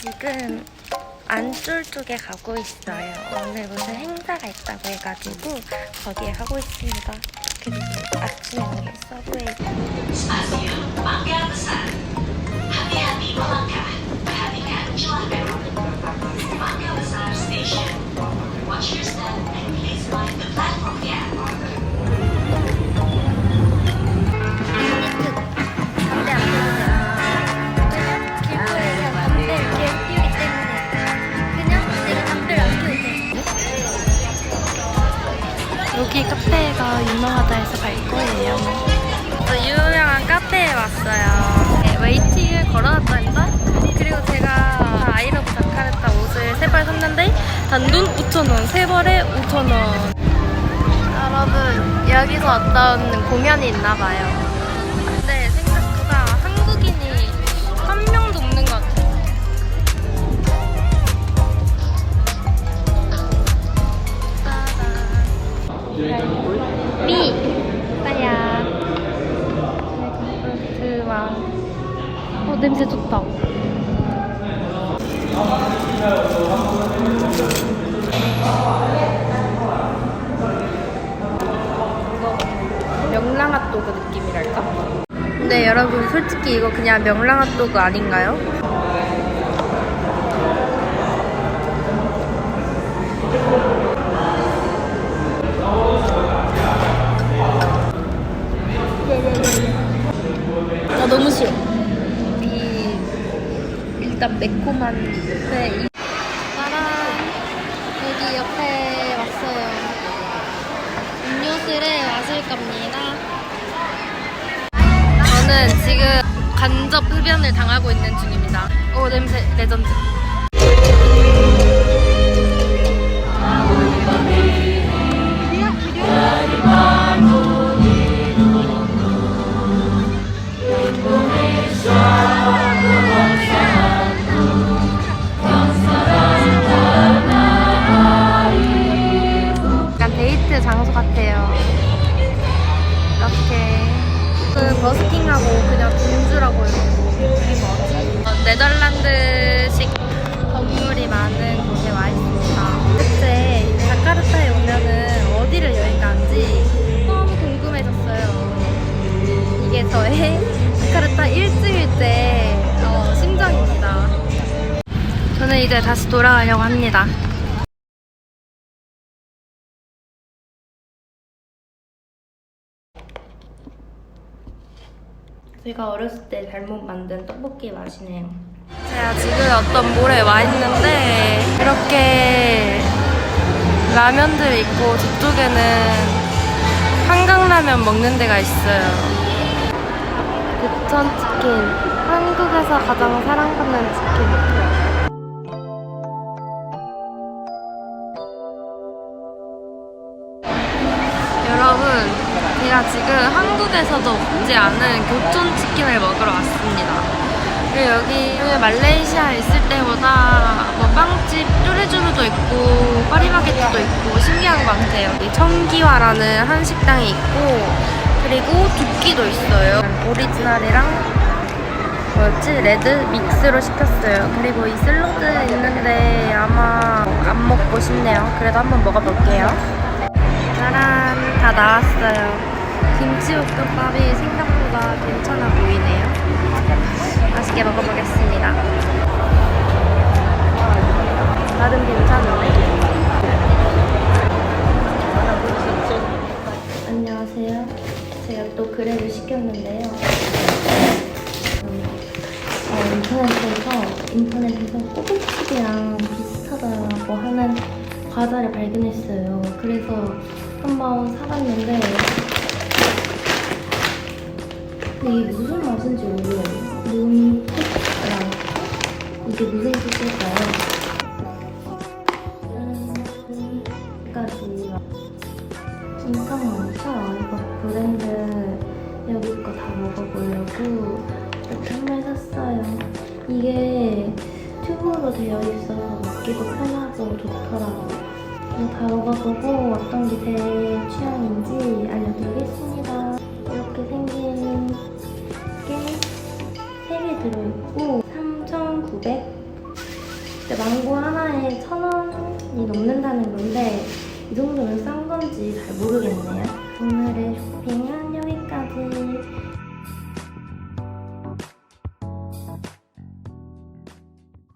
지금 안쫄 쪽에 가고 있어요. 오늘 무슨 행사가 있다고 해가지고 거기에 가고 있습니다. 그리고 아침에 서브웨이 여기 카페가 유명하다 해서 갈 거예요. 저 유명한 카페에 왔어요. 네, 웨이팅을 걸어놨다니까? 그리고 제가 아이러브 자카르타 옷을 세 벌 샀는데 단돈 5,000원, 세 벌에 5,000원. 여러분, 여기서 어떤 공연이 있나 봐요. 미! 빠야. 드와. 어, 냄새 좋다. 명랑핫도그 느낌이랄까? 근데 여러분 솔직히 이거 그냥 명랑핫도그 아닌가요? 너무 싫어. 이 일단 매콤한 네, 이... 짜란 여기 옆에 왔어요. 음료수를 마실 겁니다. 저는 지금 간접 흡연을 당하고 있는 중입니다. 오 냄새 레전드. 같아요. 이렇게 그 버스킹하고 그냥 돈주라고 이러고 이게 뭐지? 어, 네덜란드식 건물이 많은 곳에 와 있습니다. 대체 자카르타에 오면은 어디를 여행 가는지 너무 궁금해졌어요. 이게 저의 자카르타 일주일째 어, 심정입니다. 저는 이제 다시 돌아가려고 합니다. 제가 어렸을 때 잘못 만든 떡볶이 맛이네요. 제가 지금 어떤 몰에 와 있는데 이렇게 라면들 있고 저쪽에는 한강라면 먹는 데가 있어요. 부천 치킨. 한국에서 가장 사랑받는 치킨. 여러분, 제가 지금 한국에서도 먹지 않은 교촌 치킨을 먹으러 왔습니다. 그리고 여기 여기 말레이시아 있을 때보다 뭐 빵집 뚜레쥬르도 있고 파리바게뜨도 있고 신기한 것 같아요. 청기화라는 한식당이 있고 그리고 두끼도 있어요. 오리지널이랑 뭐였지? 레드 믹스로 시켰어요. 그리고 이 샐러드 있는데 아마 안 먹고 싶네요. 그래도 한번 먹어볼게요. 짜란 다 나왔어요. 김치 볶음밥이 생각보다 괜찮아 보이네요. 맛있게 먹어보겠습니다. 나름 괜찮은데? 안녕하세요. 제가 또 그랩을 시켰는데요. 어, 인터넷에서 인터넷에서 꼬북칩이랑 비슷하다고 하는 과자를 발견했어요. 그래서 한번 사봤는데 근데 이게 무슨 맛인지 모르겠어요. 눈빛랑 이게 무슨 뜻일까요? 까지 엄청 많죠? 이거 브랜드 여기 거 다 먹어보려고 이렇게 한 말 샀어요. 이게 튜브로 되어 있어서 먹기도 편하고 좋더라고요. 좀 다 먹어보고 어떤 게 제 취향인지 알려드리겠습니다. 이렇게 생긴 게 3개 들어있고 3,900 망고 하나에 1,000원이 넘는다는 건데 이 정도면 싼 건지 잘 모르겠네요. 오늘의 쇼핑은 여기까지.